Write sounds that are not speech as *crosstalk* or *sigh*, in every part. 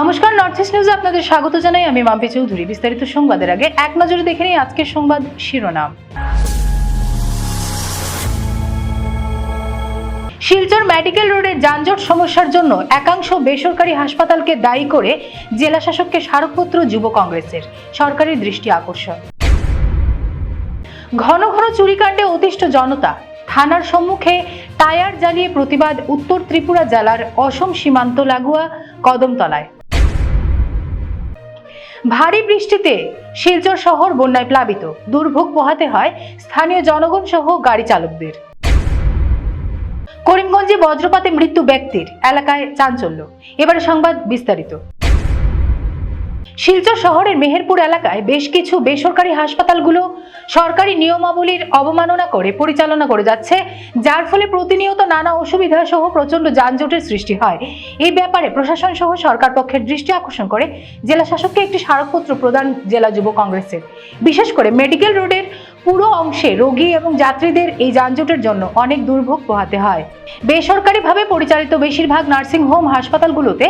নমস্কার north east নিউজে আপনাদের স্বাগত জানাই। আমি মাম্পি চৌধুরী। বিস্তারিত সংবাদের আগে এক নজরে দেখে নিই আজকের সংবাদ শিরোনাম। শিলচর মেডিকেল রোডে যানজট সমস্যার জন্য একাংশ বেসরকারি হাসপাতালকে দায়ী করে জেলা শাসককে স্মারকপত্র যুব কংগ্রেসের। সরকারি দৃষ্টি আকর্ষণ। ঘন ঘন চুরিকাণ্ডে অতিষ্ঠ জনতা। থানার সম্মুখে টায়ার জ্বালিয়ে প্রতিবাদ উত্তর ত্রিপুরা জেলার অসম সীমান্ত লাগোয়া কদমতলায়। ভারী বৃষ্টিতে শিলচর শহর বন্যায় প্লাবিত। দুর্ভোগ পোহাতে হয় স্থানীয় জনগণ সহ গাড়ি চালকদের। করিমগঞ্জে বজ্রপাতে মৃত্যু ব্যক্তির, এলাকায় চাঞ্চল্য। এবারে সংবাদ বিস্তারিত। শিলচর শহরের মেহেরপুর এলাকায় বেশ কিছু বেসরকারি হাসপাতালগুলো সরকারি নিয়মাবলীর অবমাননা করে পরিচালনা করে যাচ্ছে, যার ফলে প্রতিনিয়ত নানা অসুবিধা সহ প্রচণ্ড যানজটের সৃষ্টি হয়। এই ব্যাপারে প্রশাসন সহ সরকার পক্ষের দৃষ্টি আকর্ষণ করে জেলা শাসককে একটি স্মারকপত্র প্রদান জেলা যুব কংগ্রেসের। বিশেষ করে মেডিকেল রোডের পুরো অংশে রোগী এবং যাত্রীদের এই যানজটের জন্য অনেক দুর্ভোগ পোহাতে হয়। বেসরকারিভাবে পরিচালিত বেশিরভাগ নার্সিং হোম হাসপাতালগুলোতে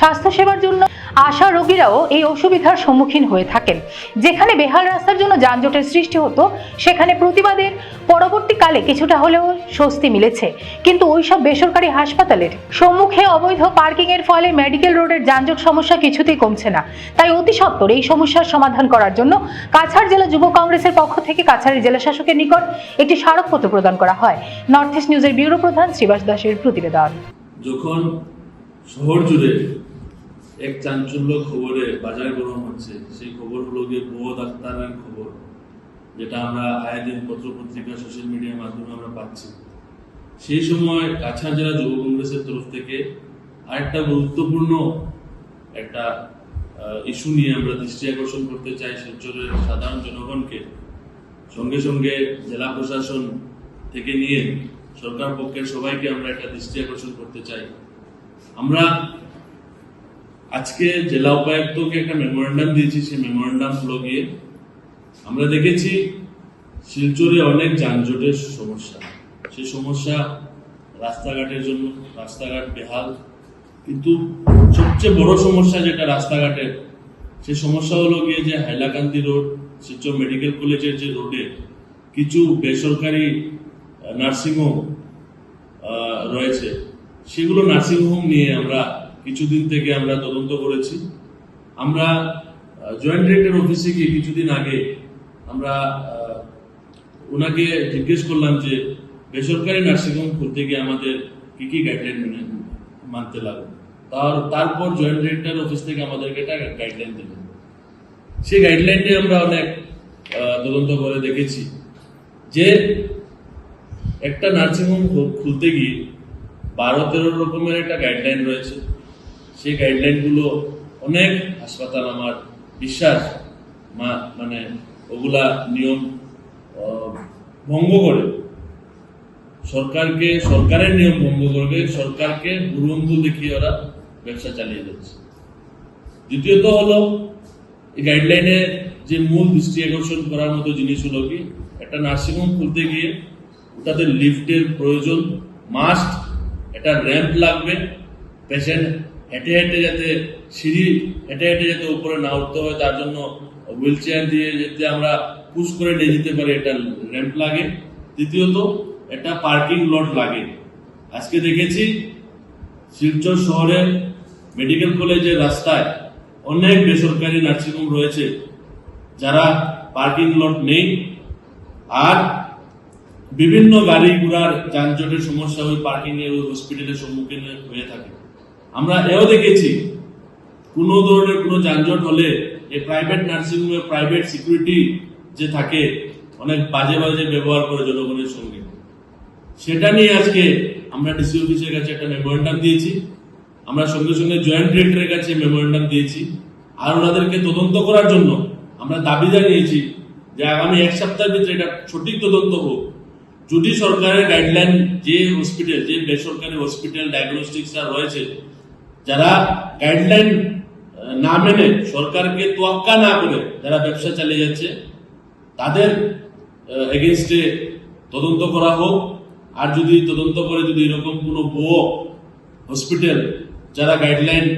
স্বাস্থ্যসেবার জন্য আশা রোগীরাও এই অসুবিধার সম্মুখীন হয়ে থাকেন। যেখানে বেহাল রাস্তার জন্য যানজটের সৃষ্টি হতো, সেখানে প্রতিবাদের পরবর্তীকালে কিছুটা হলেও স্বস্তি মিলেছে। কিন্তু ওইসব বেসরকারি হাসপাতালের সম্মুখে অবৈধ পার্কিংয়ের ফলে মেডিকেল রোডের যানজট সমস্যা কিছুতেই কমছে না। তাই অতি সত্বর এই সমস্যার সমাধান করার জন্য কাছাড় জেলা যুব কংগ্রেসের পক্ষ থেকে কাছাড়ের জেলা শাসকের নিকট একটি স্মারকপত্র প্রদান করা হয়। নর্থ ইস্ট নিউজের ব্যুরো প্রধান শ্রীবাস দাসের প্রতিবেদন। যখন শহর জুড়ে এক চাঞ্চল্য খবরে বাজার গরম হচ্ছে, সেই খবর হলো গিয়ে ভুয়ো ডাক্তারের খবর, যেটা আমরা আয় দিন পত্র পত্রিকা সোশ্যাল মিডিয়ার মাধ্যমে আমরা পাচ্ছি। সেই সময় কাছাড় জেলা যুব কংগ্রেসের তরফ থেকে আরেকটা গুরুত্বপূর্ণ একটা ইস্যু নিয়ে আমরা দৃষ্টি আকর্ষণ করতে চাই শিলচরের সাধারণ জনগণকে। সঙ্গে সঙ্গে জেলা প্রশাসন থেকে নিয়ে সরকার পক্ষের সবাইকে আমরা একটা দৃষ্টি আকর্ষণ করতে চাই। আমরা আজকে জেলা উপায়ুক্তকে একটা মেমোরেন্ডাম দিয়েছি, সেই মেমোরেন্ডাম হলো গিয়ে আমরা দেখেছি শিলচরে অনেক যানজটের সমস্যা। সেই সমস্যা রাস্তাঘাটের জন্য, রাস্তাঘাট বেহাল। কিন্তু সবচেয়ে বড় সমস্যা যেটা রাস্তাঘাটের, সেই সমস্যা হলো গিয়ে যে হাইলাকান্দি রোড শিলচর মেডিকেল কলেজের যে রোডে কিছু বেসরকারি নার্সিংহোম রয়েছে। সেগুলো নার্সিংহোম নিয়ে আমরা কিছুদিন থেকে আমরা তদন্ত করেছি। আমরা জয়েন্ট ডিরেক্টর অফিসে গিয়ে কিছুদিন আগে আমরা ওনাকে জিজ্ঞেস করলাম যে, বেসরকারি নার্সিংহোম খুলতে গিয়ে আমাদের কি কি গাইডলাইন মেনে মানতে লাগবে? তার, তারপর জয়েন্ট ডিরেক্টর অফিস থেকে আমাদেরকে একটা গাইডলাইন দিলেন সেই গাইডলাইনে আমরা অনেক তদন্ত করে দেখেছি যে একটা নার্সিংহোম খুলতে গিয়ে বারো তেরো রকমের একটা গাইডলাইন রয়েছে। সেই গাইডলাইনগুলো অনেক হাসপাতাল আমার বিশ্বাস মানে ওগুলা নিয়ম ভঙ্গ করে। সরকারকে, সরকারের নিয়ম ভঙ্গ করবে, সরকারকে দুরঙ্গ দেখিয়ে ওরা ব্যবসা চালিয়ে যাচ্ছে। দ্বিতীয়ত হলো এই গাইডলাইনে যে মূল দৃষ্টি আকর্ষণ করার মতো জিনিস হলো কি, একটা নার্সিংহোম খুলতে গিয়ে তাদের লিফটের প্রয়োজন মাস্ট একটা র্যাম্প লাগবে পেশেন্ট হেঁটে হেঁটে যাতে সিঁড়ি হেঁটে হেঁটে যাতে উপরে না উঠতে হয়, তার জন্য হুইল চেয়ার দিয়ে যাতে আমরা পুশ করে নিয়ে যেতে পারি, একটা র্যাম্প লাগে। দ্বিতীয়ত, একটা পার্কিং লট লাগে। আজকে দেখেছি শিলচর শহরের মেডিকেল কলেজের রাস্তায় অনেক বেসরকারি নার্সিংহোম রয়েছে, যারা পার্কিং লট নেই। আর বিভিন্ন গাড়ি ঘোড়ার যানজটের সমস্যা ওই পার্কিং এর ওই হসপিটালের সম্মুখীন হয়ে থাকে। আমরা এও দেখেছি, কোনো ধরনের কোনো যানজট হলে এই প্রাইভেট নার্সিং হোমে প্রাইভেট সিকিউরিটি যে থাকে, অনেক বাজে বাজে ব্যবহার করে জনগণের সঙ্গে। সেটা নিয়ে আজকে আমরা ডিসি অফিসের কাছে একটা মেমোরেন্ডাম দিয়েছি। আমরা সঙ্গে সঙ্গে জয়েন্ট ডিরেক্টরের কাছে মেমোরেন্ডাম দিয়েছি। আর ওনাদেরকে তদন্ত করার জন্য আমরা দাবি জানিয়েছি যে আগামী এক সপ্তাহের ভিতরে এটা সঠিক তদন্ত হোক। যদি সরকারের গাইডলাইন যে হসপিটাল যে বেসরকারি হসপিটাল ডায়াগনস্টিক্স রয়েছে, যারা গাইডলাইন না মেনে সরকারকে তোয়াক্কা না করে যারা ব্যবসা চালিয়ে যাচ্ছে, তাদের এগেনস্টে তদন্ত করা হোক। আর যদি তদন্ত করে যদি এরকম কোনো বউ হসপিটাল যারা গাইডলাইন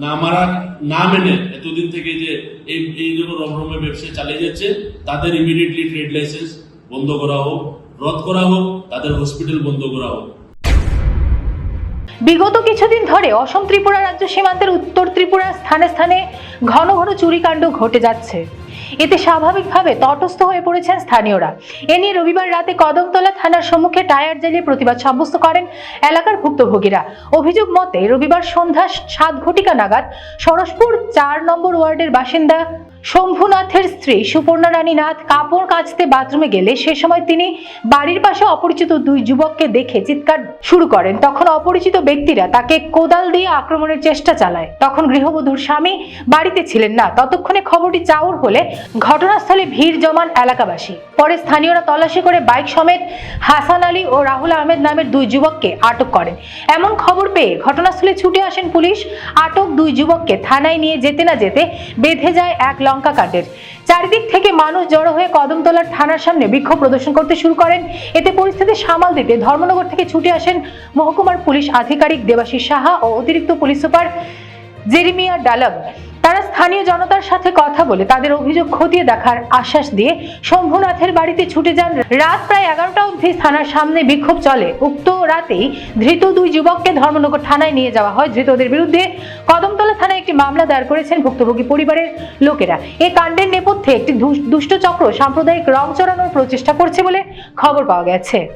না- মারার, না মেনে এতদিন থেকে যে এই এই জন্য রমরমে ব্যবসা চালিয়ে যাচ্ছে, তাদের ইমিডিয়েটলি ট্রেড লাইসেন্স বন্ধ করা হোক, রদ করা হোক, তাদের হসপিটাল বন্ধ করা হোক। বিগত কিছুদিন ধরে অসম ত্রিপুরা রাজ্য সীমান্তের উত্তর ত্রিপুরার স্থানে স্থানে ঘন ঘন চুরিকাণ্ড ঘটে যাচ্ছে। এতে স্বাভাবিকভাবে তটস্থ হয়ে পড়েছেন স্থানীয়রা। এ নিয়ে রবিবার রাতে কদমতলা থানার সম্মুখে টায়ার জ্বালিয়ে প্রতিবাদ সাব্যস্ত করেন এলাকার ভুক্তভোগীরা। অভিযোগ মতে রবিবার সন্ধ্যা সাত ঘটিকা নাগাদ সরসপুর চার নম্বর ওয়ার্ডের বাসিন্দা শম্ভুনাথের স্ত্রী সুপর্ণা রানী নাথ কাপড় কাচতে বাথরুমে গেলে সে সময় তিনি বাড়ির পাশে অপরিচিত দুই যুবককে দেখে চিৎকার শুরু করেন। তখন অপরিচিত ব্যক্তিরা তাকে কোদাল দিয়ে আক্রমণের চেষ্টা চালায়। তখন গৃহবধূর স্বামী বাড়িতে ছিলেন না। ততক্ষণে খবরটি চাউর হলে ঘটনাস্থলে ভিড় জমান এলাকাবাসী। পরে স্থানীয়রা তল্লাশি করে বাইক সমেত হাসান আলী ও রাহুল আহমেদ নামের দুই যুবককে আটক করেন। এমন খবর পেয়ে ঘটনাস্থলে ছুটে আসেন পুলিশ। আটক দুই যুবককে থানায় নিয়ে যেতে না যেতে বেঁধে যায় এক লঙ্কা কাণ্ডের চারিদিক থেকে মানুষ জড়ো হয়ে কদমতলার থানার সামনে বিক্ষোভ প্রদর্শন করতে শুরু করেন। এতে পরিস্থিতি সামাল দিতে ধর্মনগর থেকে ছুটে আসেন মহকুমার পুলিশ আধিকারিক দেবাশিস সাহা ও অতিরিক্ত পুলিশ সুপার জেরিমিয়া ডালব। তারা স্থানীয় জনতার সাথে কথা বলে তাদের অভিযোগ খতিয়ে দেখার আশ্বাস দিয়ে শম্ভুনাথের বাড়িতে ছুটে যান। রাত প্রায় এগারোটা অবধি থানার সামনে বিক্ষোভ চলে। উক্ত রাতেই ধৃত দুই যুবককে ধর্মনগর থানায় নিয়ে যাওয়া হয়। ধৃতদের বিরুদ্ধে কদমতলা থানায় একটি মামলা দায়ের করেছেন ভুক্তভোগী পরিবারের লোকেরা। এই কাণ্ডের নেপথ্যে একটি দুষ- দুষ্ট চক্র সাম্প্রদায়িক রং চড়ানোর প্রচেষ্টা করছে বলে খবর পাওয়া গেছে।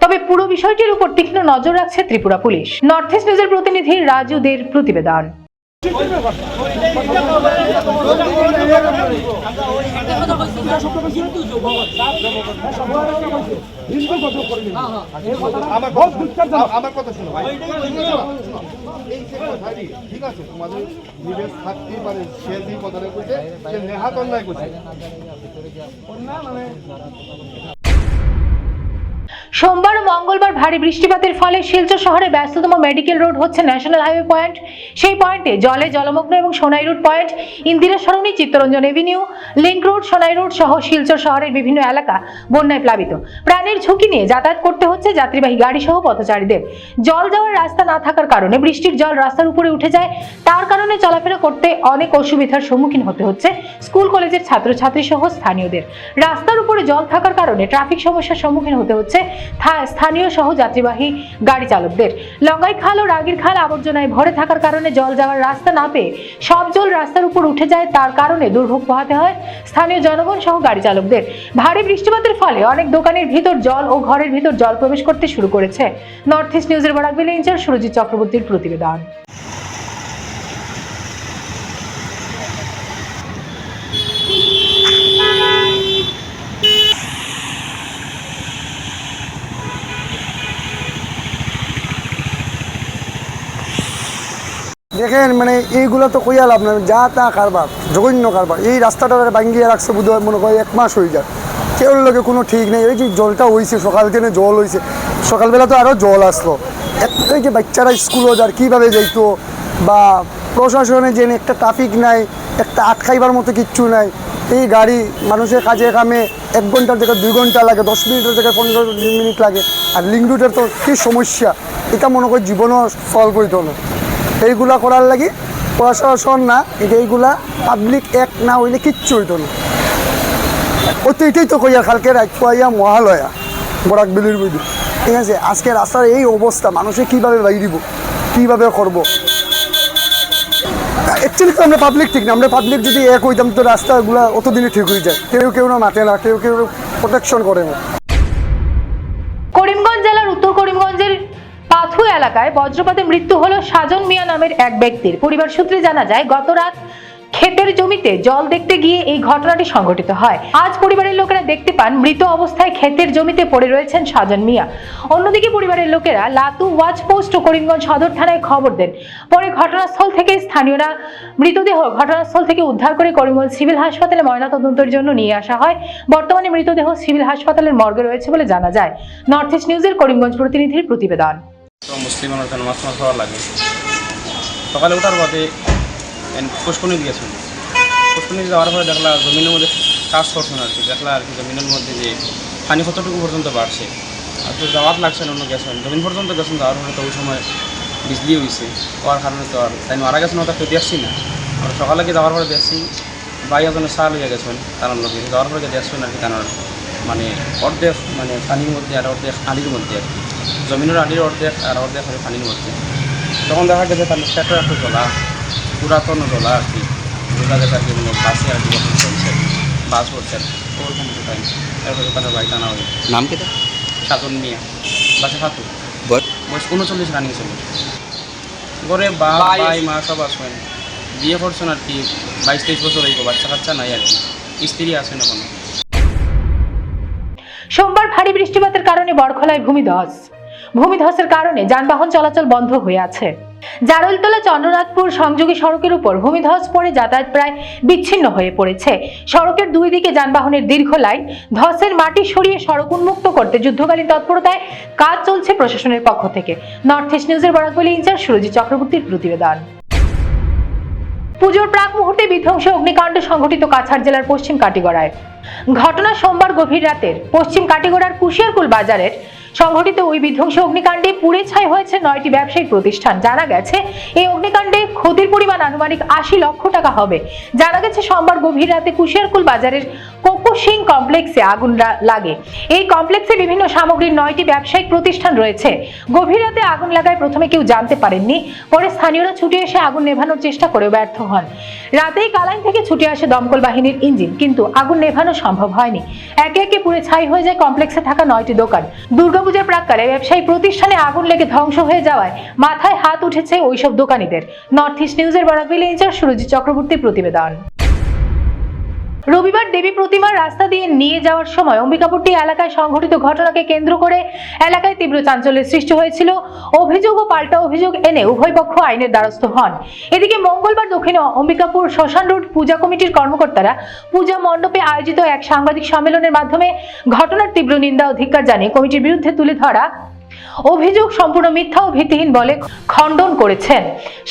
তবে পুরো বিষয়টির উপর তীক্ষ্ণ নজর রাখছে ত্রিপুরা পুলিশ। নর্থ ইস্ট নিউজের প্রতিনিধি রাজুদের প্রতিবেদন। আমার কথা শোনো, ভাই। ঠিক আছে, তোমাদের থাকতেই পারে সে যে কথাটা কইছে, সে নেহাত অন্যায় করছে সোমবার ও মঙ্গলবার ভারী বৃষ্টিপাতের ফলে শিলচর শহরে ব্যস্ততম মেডিকেল রোড হচ্ছে ন্যাশনাল হাইওয়ে পয়েন্ট। সেই পয়েন্টে জলে জলমগ্ন এবং Sonai road point, Indira Sarani, Chittaranjan avenue link road, Sonai road সহ শিলচর শহরের বিভিন্ন এলাকা বন্যায় প্লাবিত। প্রাণের ঝুঁকি নিয়ে যাতায়াত করতে হচ্ছে যাত্রীবাহী গাড়ি সহ পথচারীদের। জল যাওয়ার রাস্তা না থাকার কারণে বৃষ্টির জল রাস্তার উপরে উঠে যায়। তার কারণে চলাফেরা করতে অনেক অসুবিধার সম্মুখীন হতে হচ্ছে স্কুল, কলেজের ছাত্রছাত্রী সহ স্থানীয়দের। রাস্তার উপরে জল থাকার কারণে ট্রাফিক সমস্যার সম্মুখীন হতে হচ্ছে থা- স্থানীয় সহ যাত্রীবাহী গাড়ি চালকদের। লঙ্গাই খাল ও রাগির খাল আবর্জনায় ভরে থাকার কারণে জল যাওয়ার রাস্তা না পেয়ে সব জল রাস্তার উপর উঠে যায়, তার কারণে দুর্ভোগ পোহাতে হয় স্থানীয় জনগণ সহ গাড়ি চালকদের। ভারী বৃষ্টিপাতের ফলে অনেক দোকানের ভিতর জল ও ঘরের ভিতর জল প্রবেশ করতে শুরু করেছে। নর্থ ইস্ট নিউজের বরাকবিল ইঞ্চার্জ সুরজিৎ চক্রবর্তীর প্রতিবেদন। দেখেন মানে এইগুলো তো কইয়া লাভ নাই। যা তা কারবার, জঘন্য কারবার। এই রাস্তাটা ভাঙ্গিয়ে রাখছে বোধ মনে হয় এক মাস হয়ে যায় কেউ লোকে কোনো ঠিক নেই। এই যে জলটা হয়েছে সকাল থেকে জল হয়েছে সকালবেলা তো আরও জল আসলো। এই যে বাচ্চারা স্কুলও যার কীভাবে যাইতো, বা প্রশাসনে যে একটা ট্রাফিক নাই, একটা আটকাইবার মতো কিচ্ছু নাই, এই গাড়ি মানুষের কাজে কামে এক ঘণ্টার জায়গায় দুই ঘণ্টা লাগে, দশ মিনিটের জায়গায় পনেরো মিনিট লাগে। আর লিঙ্ক রুটের তো কী সমস্যা? এটা মনে করি জীবনও সলভ হইতো না। এইগুলা করার লাগি প্রশাসন না এটা এইগুলা পাবলিক এক না হইলে কিচ্ছু হইতো না। ও তো এটাই তো কইয়া কালকে পাইয়া মহালয়া, বরাক বিলির বুঝি ঠিক আছে, আজকে রাস্তার এই অবস্থা, মানুষে কীভাবে বাইরিব কীভাবে করব? অ্যাকচুয়ালি তো আমরা পাবলিক ঠিক না, আমরা পাবলিক যদি এক হইতাম তো রাস্তাগুলো অতদিনে ঠিক হয়ে যায়। কেউ কেউ না মাতে না, কেউ কেউ প্রোটেকশন করে না। করিমগঞ্জ জেলার উত্তর করিমগঞ্জের পাথু এলাকায় বজ্রপাতে মৃত্যু হলো সাজন মিয়া নামের এক ব্যক্তির। পরিবার সূত্রে জানা যায় গত রাত ক্ষেতের জমিতে জল দেখতে গিয়ে এই ঘটনাটি সংঘটিত হয়। আজ পরিবারের লোকেরা দেখতে পান, মৃত অবস্থায় ক্ষেতের জমিতে পড়ে রয়েছেন সাজন মিয়া। অন্যদিকে পরিবারের লোকেরা লাতু ওয়াচ পোস্ট ও করিমগঞ্জ সদর থানায় খবর দেন। পরে ঘটনাস্থল থেকে স্থানীয়রা মৃতদেহ ঘটনাস্থল থেকে উদ্ধার করে করিমগঞ্জ সিভিল হাসপাতালে ময়নাতদন্তের জন্য নিয়ে আসা হয়। বর্তমানে মৃতদেহ সিভিল হাসপাতালের মর্গে রয়েছে বলে জানা যায়। নর্থ ইস্ট নিউজের করিমগঞ্জ প্রতিনিধির প্রতিবেদন। মুসলিম কেন মাছ মাছ খাওয়া লাগে। সকালে ওঠার বাদে পুষ্কনি গিয়েছিল। পুষ্কনি যাওয়ার পরে দেখলা জমিনের মধ্যে চাষ করছেন আর কি। দেখলা আর কি জমিনের মধ্যে যে পানি কতটুকু পর্যন্ত বাড়ছে। আর তো যাওয়ার লাগছে অন্য গেছেন জমিন পর্যন্ত গেছেন, যাওয়ার পরে তো ওই সময় বিজলি হয়েছে হওয়ার কারণে তো আর তাই মারা গেছে না তো দেখছি না। আর সকালে কি যাওয়ার পরে দেখছি এজনে চা লইয়া গেছেন, তার লোকে যাওয়ার পরে দেখছেন আর কি তার মানে অর্ধেক মানে পানির মধ্যে আর অর্ধেক আলির মধ্যে আর কি। জমিনের আলির অর্ধেক আর অর্ধেক হবে পানির মধ্যে। তখন দেখা গেছে তার পেট্রোল একটু জ্বলা পুরাতন জ্বলা আর কি। বোঝা গেছে আর কি মানে বাসে আর কি চলছে বাস কি। ওরকম পাইনি তারপরে তার বাড়িতে আনা হবে নাম কেটা সাতন মিয়া। বাসে ফাতু বয়স? বয়স উনচল্লিশ রানিং ছিল ঘরে বা ভাই মা সব আসবেন। বিয়ে করছেন আর কি। বাইশ তেইশ বছর হইব বাচ্চা কাচ্চা নাই আর কি। স্ত্রী আছেন এখন। সোমবার ভারী বৃষ্টিপাতের কারণে বরখলায় ভূমিধস। ভূমিধসের কারণে যানবাহন চলাচল বন্ধ হয়ে আছে। জারুলতলা চন্দ্রনাথপুর সংযোগী সড়কের উপর ভূমিধস পড়ে যাতায়াত প্রায় বিচ্ছিন্ন হয়ে পড়েছে। সড়কের দুই দিকে যানবাহনের দীর্ঘ লাইন, ধসের মাটি সরিয়ে সড়ক উন্মুক্ত করতে যুদ্ধকালীন তৎপরতায় কাজ চলছে প্রশাসনের পক্ষ থেকে। নর্থ ইস্ট নিউজের বরাকবলি ইনচার্জ সুরজিৎ চক্রবর্তীর প্রতিবেদন। পুজোর প্রাক মুহূর্তে বিধ্বংসী অগ্নিকাণ্ড সংঘটিত কাছাড় জেলার পশ্চিম কাটিগড়ায়। ঘটনা সোমবার গভীর রাতের পশ্চিম কাটিগড়ার কুশিয়ারকুল বাজারের সংঘটিত ওই বিধ্বংসী অগ্নিকাণ্ডে পুড়ে ছাই হয়েছে নয়টি ব্যবসায়িক প্রতিষ্ঠান। জানা গেছে, এই অগ্নিকাণ্ডে ক্ষতির পরিমাণ আনুমানিক আশি লক্ষ টাকা হবে। জানা গেছে, সোমবার গভীর রাতে কুশিয়ারকুল বাজারের কোকো সিং কমপ্লেক্সে আগুন লাগে। এই কমপ্লেক্সে বিভিন্ন সামগ্রীর নয়টি ব্যবসায়িক প্রতিষ্ঠান রয়েছে। গভীর রাতে আগুন লাগায় প্রথমে কেউ জানতে পারেননি, পরে স্থানীয়রা ছুটে এসে আগুন নেভানোর চেষ্টা করেও ব্যর্থ হন। রাতেই কালাইন থেকে ছুটে আসে দমকল বাহিনীর ইঞ্জিন, কিন্তু আগুন নেভানো সম্ভব হয়নি। একে একে পুড়ে ছাই হয়ে যায় কমপ্লেক্সে থাকা নয়টি দোকান। দুর্গাপূজার প্রাককালে ব্যবসায়ী প্রতিষ্ঠানে আগুন লেগে ধ্বংস হয়ে যাওয়ায় মাথায় হাত উঠেছে ওইসব দোকানীদের। নর্থ ইস্ট নিউজের বরাক ইনচার্জ সুরজিৎ চক্রবর্তীর প্রতিবেদন। রবিবার দেবী প্রতিমার রাস্তা দিয়ে নিয়ে যাওয়ার সময় অম্বিকাপুরটি এলাকায় সংঘটিত ঘটনাকে কেন্দ্র করে এলাকায় তীব্র চাঞ্চল্যের সৃষ্টি হয়েছিল। অভিযোগ ও পাল্টা অভিযোগ এনে উভয় পক্ষ আইনের দ্বারস্থ হন। এদিকে মঙ্গলবার দক্ষিণ অম্বিকাপুর শ্মশান রোড পূজা কমিটির কর্মকর্তারা পূজা মণ্ডপে আয়োজিত এক সাংবাদিক সম্মেলনের মাধ্যমে ঘটনার তীব্র নিন্দা অধিকার জানিয়ে কমিটির বিরুদ্ধে তুলে ধরা অভিযোগ সম্পূর্ণ মিথ্যা ও ভিত্তিহীন বলে খণ্ডন করেছেন।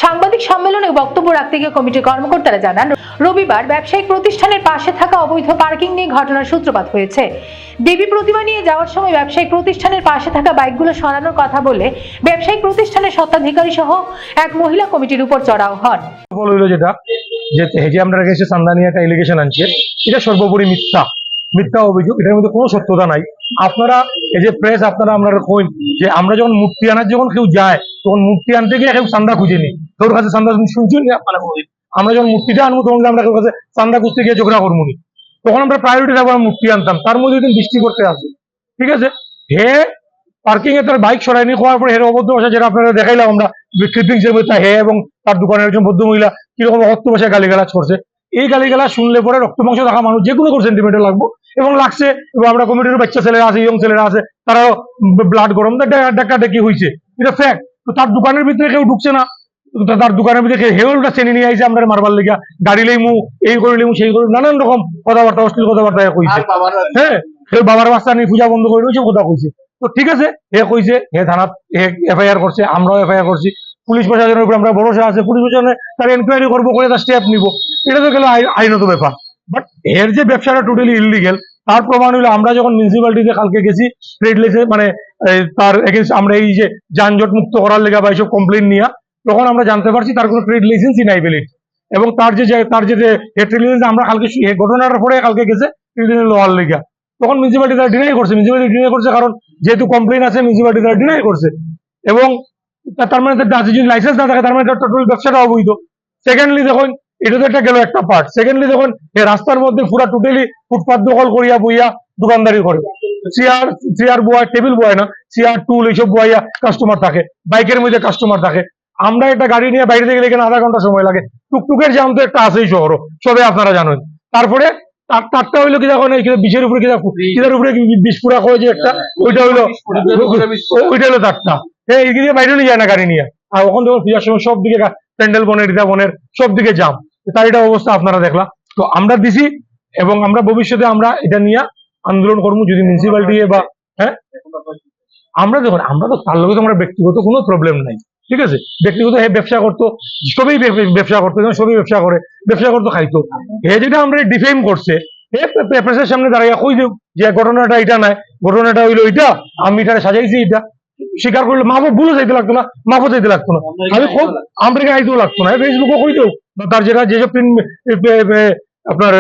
সাংবাদিক সম্মেলনে বক্তব্য রাখতে গিয়ে কমিটির কর্মকর্তারা জানান, রবিবার ব্যবসায়িক প্রতিষ্ঠানের পাশে থাকা অবৈধ পার্কিং নিয়ে ঘটনার সূত্রপাত হয়েছে। দেবী প্রতিমা নিয়ে যাওয়ার সময় ব্যবসায়িক প্রতিষ্ঠানের পাশে থাকা বাইকগুলো সরানোর কথা বলে ব্যবসায়িক প্রতিষ্ঠানের স্বত্বাধিকারী সহ এক মহিলা কমিটির উপর চড়াও হন। যে আমরা কাছে চান্দা নিয়ে একটা এলিগেশন আনছে। এটা সর্বোপরি মিথ্যা। মিথ্যা অভিযোগ, এটার মধ্যে কোনো সত্যতা নাই। আপনারা, এই যে প্রেস আপনারা আমরা কইন যে আমরা যখন মূর্তি আনার যখন কেউ যায়, তখন মূর্তি আনতে গিয়ে কেউ চান্দা খুঁজে নি তোর কাছে চান্দা শুনছেন আপনারা কোনোদিন? আমরা যখন মূর্তিটা আনব, তখন আমরা কেউ কাছে চান্দা খুঁজতে গিয়ে ঝগড়া করব নি। তখন আমরা প্রায়োরিটি রাখব আমরা মূর্তি আনতাম। তার মধ্যে দিন বৃষ্টি করতে আসে, ঠিক আছে? হে পার্কিং এ তার বাইক সরায়নি হওয়ার পরে হের অবদ্ধ ভাষা যেটা আপনারা দেখাইলাম আমরা ক্লিপিংস এর মধ্যে হে এবং তার দোকানের একজন ভদ্র মহিলা কীরকম অর্থ ভাষায় গালিগালাজ করছে। এই গালিগালাজ শুনলে পরে রক্ত মাংস থাকা মানুষ, যে কোনো সেন্টিমেন্টে লাগবো। এবং লাগছে এবং আমরা কমিটির বাচ্চা ছেলেরা আছে ইয়ং ছেলেরা আছে তারাও ব্লাড গরম। ডাক্কা ডেকি হয়েছে এটা ফ্যাক্ট তো তার দোকানের ভিতরে কেউ ঢুকছে না। তার দোকানের ভিতরে কেউ হেউলটা চেনে নিয়ে আইছে আমরা মারবার লেগা। গাড়ি লইমু এই করে লিমু সেই করে নানান রকম কথাবার্তা অশ্লীল কথাবার্তা কইছে। হ্যাঁ সে বাবার বাচ্চা নিয়ে পূজা বন্ধ করে দিয়েছে কথা কইছে। তো ঠিক আছে হে কইছে হে থানাত হে এফআইআর করছে আমরাও এফআইআর করছি। পুলিশ প্রশাসনের উপর আমরা ভরসা আছে পুলিশ প্রশাসনে তার এনকোয়ারি করব করে তার স্টেপ নিব। এটা তো গেল আইন- আইনত ব্যাপার। বাট এর যে ব্যবসাটা টোটালি ইলিগেল তার প্রমাণ হলো আমরা যখন মিউনিসিপ্যালিটিতে কালকে গেছি ট্রেড লাইসেন্স মানে তার এগেন্স্ট আমরা এই যে যানজট মুক্ত করার লেগা বা এইসব কমপ্লেন নিয়ে, তখন আমরা জানতে পারছি তার কোনো ট্রেড লাইসেন্সই নাই ভ্যালিড এবং তার যে তার যে ট্রেড লাইসেন্স আমরা কালকে ঘটনাটার পরে কালকে গেছে ট্রেড লাইসেন্স লোয়ার লেগা। তখন মিউনিসিপ্যালিটি তারা ডিনাই করছে মিউনিসিপ্যালিটি ডিনাই করছে কারণ যেহেতু কমপ্লেন আছে মিউনিসিপ্যালিটি তারা ডিনাই করছে। এবং তার মানে যদি লাইসেন্স না থাকে, তার মানে টোটাল ব্যবসাটা অবৈধ। সেকেন্ডলি দেখুন এটা তো একটা গেল একটা পার্ট সেকেন্ডলি এই রাস্তার মধ্যে পুরা টোটালি ফুটপাথ দখল করিয়া বইয়া দোকানদারি করে। Chair chair boy table boy না চেয়ার টুল এইসব বইয়া কাস্টমার থাকে, বাইকের মধ্যে কাস্টমার থাকে। আমরা একটা গাড়ি নিয়ে বাইরে থেকে এখানে আধা ঘণ্টা সময় লাগে। টুকটুকের জাম তো একটা আছেই শহর, সবে আপনারা জানেন। তারপরে তার- তারটা হইল কি দেখুন এই যে বিষের উপরে কি দেখো কিদার উপরে বিষ পুরা কয় যে একটা, ওইটা হইল, ওইটা হলো তারটা। হ্যাঁ এইদিকে বাইরে নিয়ে যায় না গাড়ি নিয়ে। আর ওখান থেকে পূজার সময় সব দিকে প্যান্ডেল বনের রিতা বনের সব দিকে জাম তার এটা অবস্থা আপনারা দেখলাম তো আমরা দিছি এবং আমরা ভবিষ্যতে আমরা এটা নিয়ে আন্দোলন করব যদি মিউনিসিপালিটি বা হ্যাঁ? আমরা দেখুন আমরা তো তার লগে তো আমরা ব্যক্তিগত কোনো প্রবলেম নাই ঠিক আছে? ব্যক্তিগত হে ব্যবসা করতো সবই ব্যবসা করতো যেমন সবই ব্যবসা করে ব্যবসা করতো খাইতো। হে যেটা আমরা ডিফেম করছে হে প্রেসের সামনে দাঁড়াইয়া কই যে যে ঘটনাটা এটা নাই ঘটনাটা হইল এটা আমি এটা সাজাইছি এটা। স্বীকার করলে মাফও ভুলও যাইতে লাগতো না মাফও যাইতে লাগতো না। আমি খুব আমরা আইতেও লাগতো না। ফেসবুকও কই দেও বা তার যেটা যেসব প্রিন্ট আপনার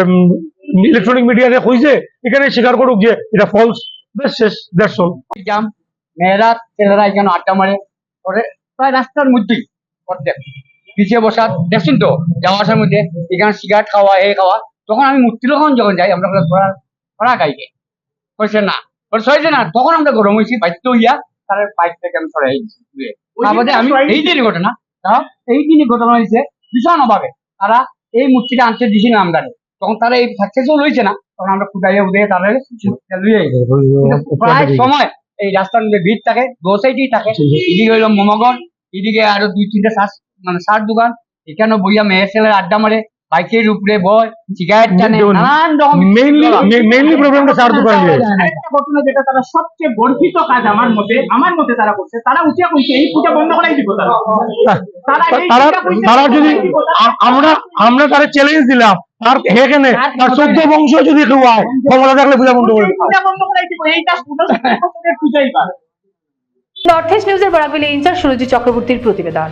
ইলেকট্রনিক মিডিয়াতে কইছে এখানে স্বীকার করুক যে এটা ফলস বেশ শেষ দ্যাটস অল জাম মেয়েরা ছেলেরা এখানে আড্ডা মারে পরে প্রায় রাস্তার মধ্যেই অর্ধেক পিছিয়ে বসা দেখছেন তো যাওয়া আসার মধ্যে এখানে সিগারেট খাওয়া এ খাওয়া। তখন আমি মূর্তি যখন যখন যাই আমরা ধরা ধরা গাইকে কইছে না। বলে সরাইছে না। তখন আমরা গরম হয়েছি বাধ্য হইয়া তার বাইক থেকে আমি সরাই আমি এই দিনই ঘটনা এই দিনই ঘটনা হয়েছে ভীষণ অভাবে। তারা এই মূর্তিটা আনতে দিছি না আমরা তখন তারা এই সাকসেসও হয়েছে না তখন আমরা ফুটাইয়া উঠে তারা প্রায় সময় এই রাস্তার মধ্যে ভিড় থাকে গোসাইটি থাকে। এদিকে হইল মোমগন এদিকে আরও দুই তিনটা শ্বাস মানে সার দোকান। এখানে বইয়া মেয়ে ছেলের আড্ডা মারে। বাইকের উপরে বয় সিগারেট টানে নানান রকম মেইনলি মেইনলি প্রবলেমটা দোকান নিয়ে আরেকটা ঘটনা যেটা তারা সবচেয়ে গর্বিত কাজ আমার মতে আমার মতে তারা করছে তারা উঠিয়া কইছে এই পূজা বন্ধ করাই দিব তারা। তারা যদি আমরা আমরা তারা চ্যালেঞ্জ দিলাম। তার এখানে তার চোদ্দ বংশ যদি কেউ আয় ক্ষমতা থাকলে পূজা বন্ধ করে পূজা বন্ধ করাই দিব এইটা *laughs* পূজাই পারে। নর্থ ইস্ট নিউজের বরাকবিলি ইনচার্জ সুরজিৎ চক্রবর্তীর প্রতিবেদন।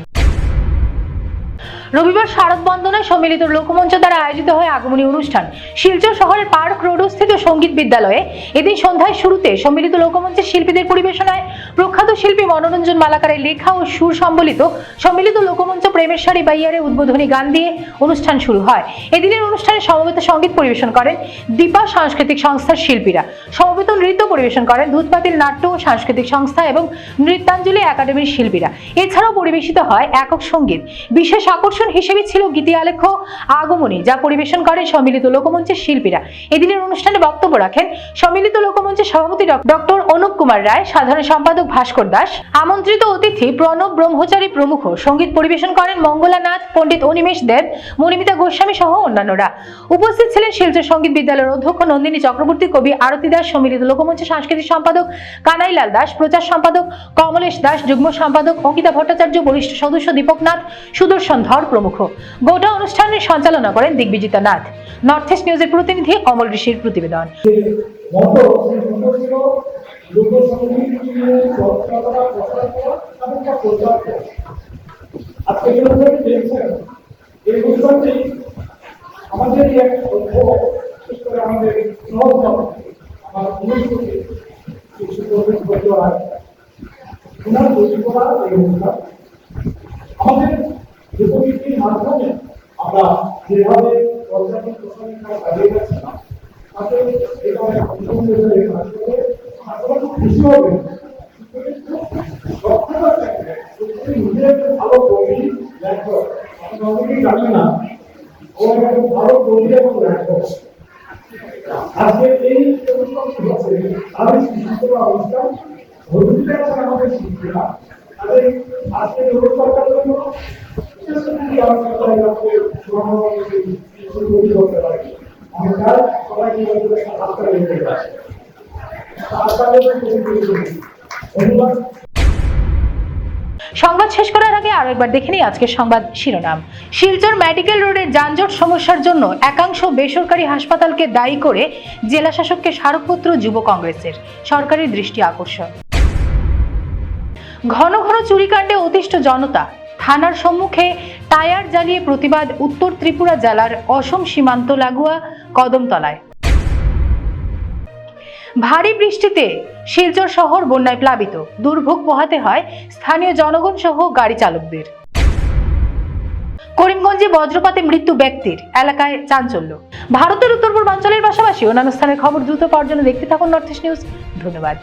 রবিবার শারদ বন্দনায় সম্মিলিত লোকমঞ্চ দ্বারা আয়োজিত হয় আগমনী অনুষ্ঠান। শিলচর শহরের পার্ক রোডস্থিত সংগীত বিদ্যালয়ে। এদিন সন্ধ্যায় শুরুতে সম্মিলিত লোকমঞ্চের শিল্পীদের পরিবেশনায় প্রখ্যাত শিল্পী মনোরঞ্জন মালাকারের লেখা ও সুর সম্বলিত সম্মিলিত লোকমঞ্চ প্রেমের সারি বাইয়ারে উদ্বোধনী গান দিয়ে অনুষ্ঠান শুরু হয়। এদিনের অনুষ্ঠানে সমবেত সংগীত পরিবেশন করেন দীপা সাংস্কৃতিক সংস্থার শিল্পীরা। সমবেত নৃত্য পরিবেশন করেন দুধপাতিল নাট্য ও সাংস্কৃতিক সংস্থা এবং নৃত্যাঞ্জলি একাডেমির শিল্পীরা। এছাড়াও পরিবেশিত হয় একক সংগীত। বিশেষ আকর্ষণ হিসেবে ছিল গীতি আলেখ্য আগমনী, যা পরিবেশন করেন সম্মিলিত লোকমঞ্চের শিল্পীরা। এদিনের অনুষ্ঠানে বক্তব্য রাখেন সম্মিলিত লোকমঞ্চের সভাপতি ডক্টর অনুপ কুমার রায়, সাধারণ সম্পাদক ভাস্কর দাস, আমন্ত্রিত অতিথি প্রণব ব্রহ্মচারী প্রমুখ, সংগীত পরিবেশন করেন মঙ্গলানাথ পণ্ডিত অনিমেষ দেব, মণিমিতা গোস্বামী সহ অন্যান্যরা। উপস্থিত ছিলেন শিলচর সংগীত বিদ্যালয়ের অধ্যক্ষ নন্দিনী চক্রবর্তী, কবি আরতি দাস, সম্মিলিত লোকমঞ্চের সাংস্কৃতিক সম্পাদক কানাইলাল দাস, প্রচার সম্পাদক কমলেশ দাস, যুগ্ম সম্পাদক অঙ্কিতা ভট্টাচার্য বরিষ্ঠ সদস্য দীপক নাথ, সুদর্শন ধর প্রমুখ। গোটা অনুষ্ঠানের সঞ্চালনা করেন দিগ্বিজিতা নাথ। নর্থ ইস্ট নিউজের প্রতিনিধি অমল ঋষির প্রতিবেদন। আমাদের আমাদের কিছু কর্মী করতে হয় আমাদের লোকগীতির মাধ্যমে আমরা যেভাবে প্রচারণ প্রসারণ করা চালিয়ে যাচ্ছিলাম তাতে অনেক আনন্দের কাজ করে খুব খুশি হবেন দক্ষতা থাকবে যদি নিজে ভালো কবি লেখক আপনি না, ও একজন ভালো কবি এবং আজকে এই সৃষ্টি করা অনুষ্ঠান ভবিষ্যতে আমাদের শিল্পীরা তাদের আজকে অনুষ্ঠানটার জন্য সংবাদ শেষ করার আগে আরও একবার দেখে নিই আজকের সংবাদ শিরোনাম। শিলচর মেডিকেল রোডের যানজট সমস্যার জন্য একাংশ বেসরকারি হাসপাতালকে দায়ী করে জেলা শাসককে স্মারকপত্র যুব কংগ্রেসের। সরকারি দৃষ্টি আকর্ষণ। ঘন ঘন চুরিকাণ্ডে অতিষ্ঠ জনতা থানার সম্মুখে টায়ার জ্বালিয়ে প্রতিবাদ উত্তর ত্রিপুরা জেলার অসম সীমান্ত লাগোয়া কদমতলায়। ভারী বৃষ্টিতে শিলচর শহর বন্যায় প্লাবিত। দুর্ভোগ পোহাতে হয় স্থানীয় জনগণ সহ গাড়ি চালকদের। করিমগঞ্জে বজ্রপাতে মৃত্যু ব্যক্তির, এলাকায় চাঞ্চল্য। ভারতের উত্তর পূর্বাঞ্চলের পাশাপাশি অন্যান্য স্থানের খবর দ্রুত পাওয়ার জন্য দেখতে থাকুন নর্থ ইস্ট নিউজ। ধন্যবাদ।